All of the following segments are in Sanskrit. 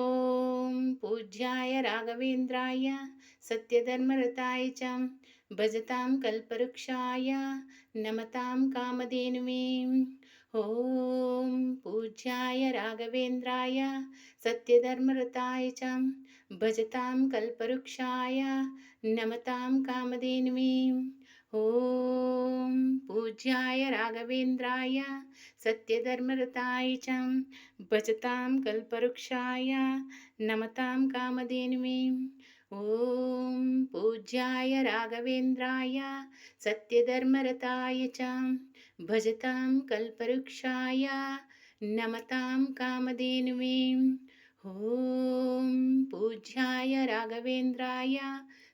ॐ पूज्याय राघवेन्द्राय सत्यधर्मरताय च भजतां कल्पवृक्षाय नमतां कामधेनुमे ॐ पूज्याय राघवेन्द्राय सत्यधर्मरताय च भजतां कल्पवृक्षाय नमतां कामधेनुमे ॐ पूज्याय राघवेन्द्राय सत्यधर्मरताय च भजतां कल्पवृक्षाय नमतां कामधेनुमे ॐ पूज्याय राघवेन्द्राय सत्यधर्मरताय च भजतां कल्पवृक्षाय नमतां कामधेनुवे। ॐ पूज्याय राघवेन्द्राय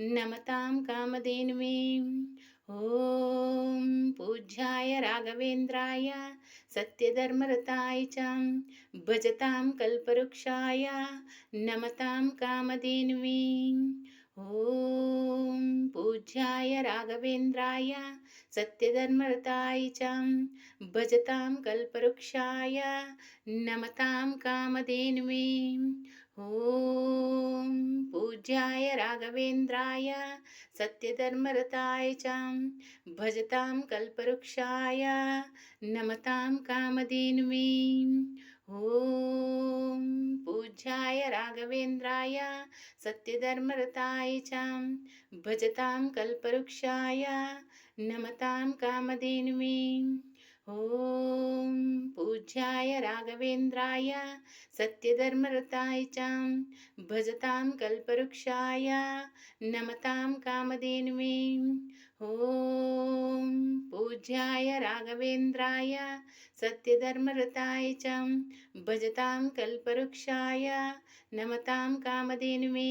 नमतां कामधेनुवे। ॐ पूज्याय राघवेन्द्राय सत्यधर्मरताय च। भजतां कल्पवृक्षाय नमतां कामधेनुवे। ॐ पूज्याय राघवेन्द्राय सत्यधर्मरताय च। भजतां कल्पवृक्षाय नमतां कामधेनुवे ॐ पूज्याय राघवेन्द्राय सत्यधर्मरताय च भजतां कल्पवृक्षाय नमतां कामधेनुवे। ॐ पूज्याय राघवेन्द्राय सत्यधर्मरताय च भजतां कल्पवृक्षाय नमतां कामधेनुवे ॐ पूज्याय राघवेन्द्राय सत्यधर्मरताय च भजतां कल्पवृक्षाय नमतां कामधेनुवे। ॐ पूज्याय राघवेन्द्राय सत्यधर्मरताय च भजतां कल्पवृक्षाय नमतां कामधेनुवे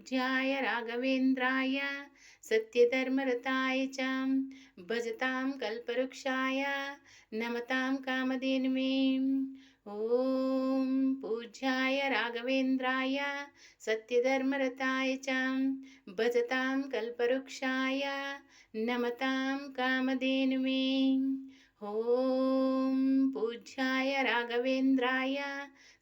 पूज्याय राघवेन्द्राय सत्यधर्मरताय च भजतां कल्पवृक्षाय नमतां कामधेनुवे ॐ पूज्याय राघवेन्द्राय सत्यधर्मरताय च भजतां कल्पवृक्षाय नमतां कामधेनुवे ॐ पूज्याय राघवेन्द्राय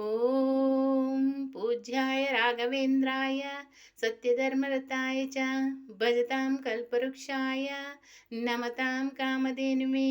ॐ पूज्याय राघवेन्द्राय सत्यधर्मरताय च भजतां कल्पवृक्षाय नमतां कामधेनुमे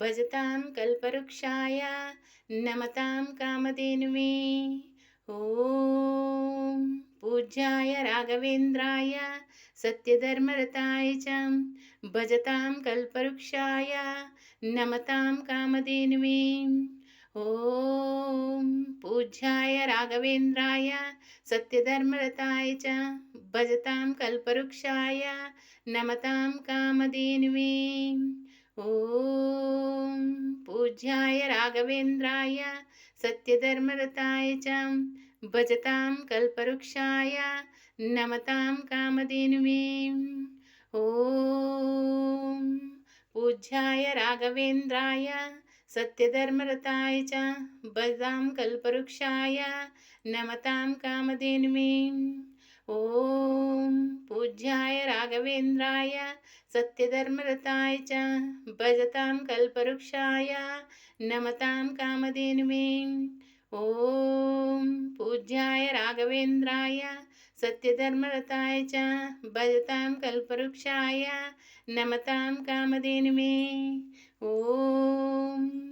भजतां कल्पवृक्षाय नमतां कामधेनुवे। ॐ पूज्याय राघवेन्द्राय सत्यधर्मरताय च। भजतां कल्पवृक्षाय नमतां कामधेनुवे। ॐ पूज्याय राघवेन्द्राय सत्यधर्मरताय च। भजतां कल्पवृक्षाय नमतां कामधेनुवे ॐ पूज्याय राघवेन्द्राय सत्यधर्मरताय च भजतां कल्पवृक्षाय नमतां कामधेनुवे। ॐ पूज्याय राघवेन्द्राय सत्यधर्मरताय च भजतां कल्पवृक्षाय नमतां कामधेनुवे ॐ पूज्याय राघवेन्द्राय सत्यधर्मरताय च भजतां कल्पवृक्षाय नमतां कामधेनुवे ॐ पूज्याय राघवेन्द्राय सत्यधर्मरताय च भजतां कल्पवृक्षाय नमतां कामधेनुमे ॐ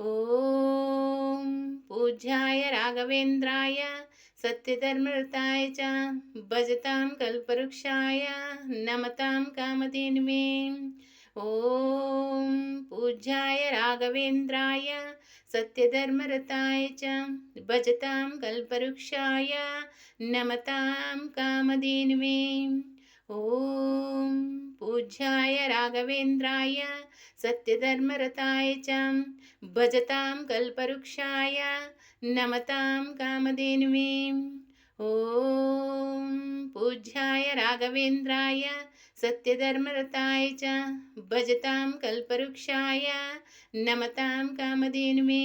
ॐ पूज्याय राघवेन्द्राय सत्यधर्मरताय च भजतां कल्पवृक्षाय नमतां कामधेनुवे ॐ पूज्याय राघवेन्द्राय सत्यधर्मरताय च भजतां कल्पवृक्षाय नमतां कामधेनुवे ॐ पूज्याय राघवेन्द्राय सत्यधर्मरताय च भजतां कल्पवृक्षाय नमतां कामधेनुवे। ॐ पूज्याय राघवेन्द्राय सत्यधर्मरताय च भजतां कल्पवृक्षाय नमतां कामधेनुवे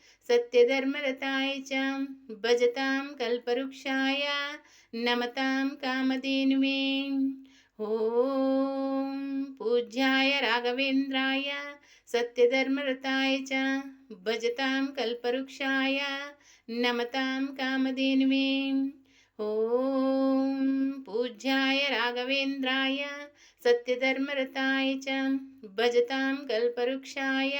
सत्यधर्मरताय च भजतां कल्पवृक्षाय नमतां कामधेनुवे ॐ पूज्याय राघवेन्द्राय सत्यधर्मरताय च भजतां कल्पवृक्षाय नमतां कामधेनुवे ॐ पूज्याय राघवेन्द्राय सत्यधर्मरताय च भजतां कल्पवृक्षाय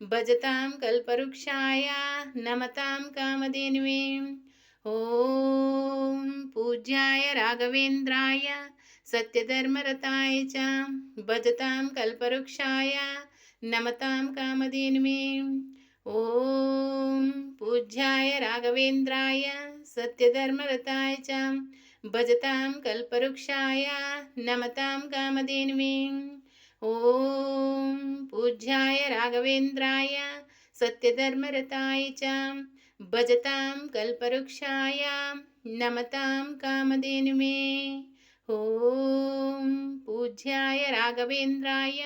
भजतां कल्पवृक्षाय नमतां कामधेनुवे ॐ पूज्याय राघवेन्द्राय सत्यधर्मरताय च। भजतां कल्पवृक्षाय नमतां कामधेनुवे ॐ पूज्याय राघवेन्द्राय सत्यधर्मरताय च। भजतां कल्पवृक्षाय नमतां कामधेनुवे ॐ पूज्याय राघवेन्द्राय सत्यधर्मरताय च भजतां कल्पवृक्षाय नमतां कामधेनुमे। ॐ पूज्याय राघवेन्द्राय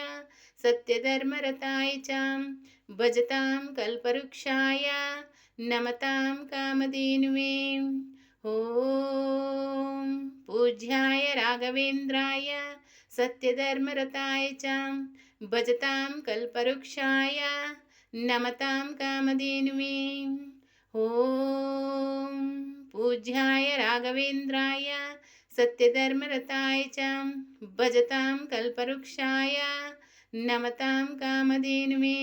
सत्यधर्मरताय च भजतां कल्पवृक्षाय नमतां कामधेनुवे ॐ पूज्याय राघवेन्द्राय सत्यधर्मरताय च भजतां कल्पवृक्षाय नमतां कामधेनुवे। ॐ पूज्याय राघवेन्द्राय सत्यधर्मरताय च भजतां कल्पवृक्षाय नमतां कामधेनुवे।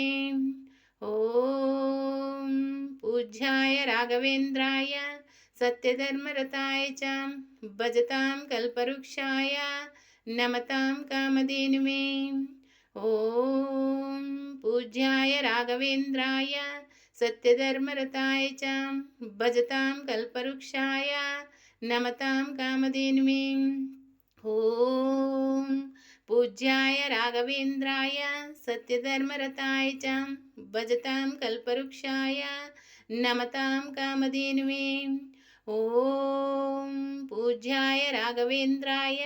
ॐ पूज्याय राघवेन्द्राय सत्यधर्मरताय च भजतां कल्पवृक्षाय नमतां कामधेनुवे ॐ पूज्याय राघवेन्द्राय सत्यधर्मरताय च भजतां कल्पवृक्षाय नमतां कामधेनुवे ॐ पूज्याय राघवेन्द्राय सत्यधर्मरताय च भजतां कल्पवृक्षाय नमतां कामधेनुवे ॐ पूज्याय राघवेन्द्राय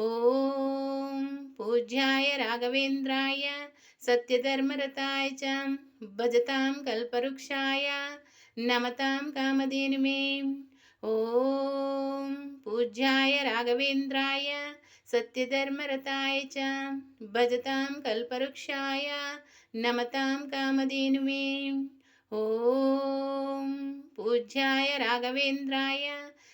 ॐ पूज्याय राघवेन्द्राय सत्यधर्मरताय च भजतां कल्पवृक्षाय नमतां कामधेनुमे ॐ पूज्याय राघवेन्द्राय सत्यधर्मरताय च भजतां कल्पवृक्षाय नमतां कामधेनुमे ॐ पूज्याय राघवेन्द्राय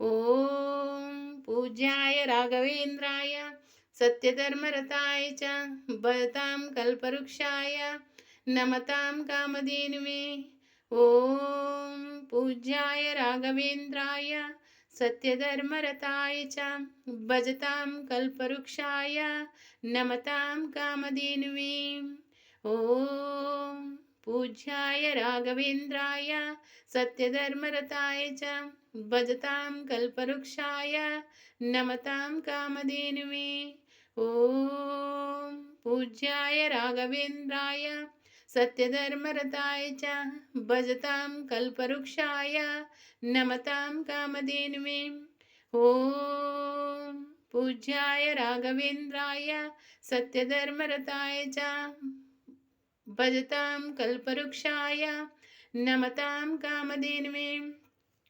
ॐ पूज्याय राघवेन्द्राय सत्यधर्मरताय च भजतां कल्पवृक्षाय नमतां कामधेनुवे। ॐ पूज्याय राघवेन्द्राय सत्यधर्मरताय च भजतां कल्पवृक्षाय नमतां कामधेनुवे। ॐ पूज्याय राघवेन्द्राय सत्यधर्मरताय च भजतां कल्पवृक्षाय नमतां कामधेनुवे। ॐ पूज्याय राघवेन्द्राय सत्यधर्मरताय च भजतां कल्पवृक्षाय नमतां कामधेनुवे। ॐ पूज्याय राघवेन्द्राय सत्यधर्मरताय च भजतां कल्पवृक्षाय नमतां कामधेनुवे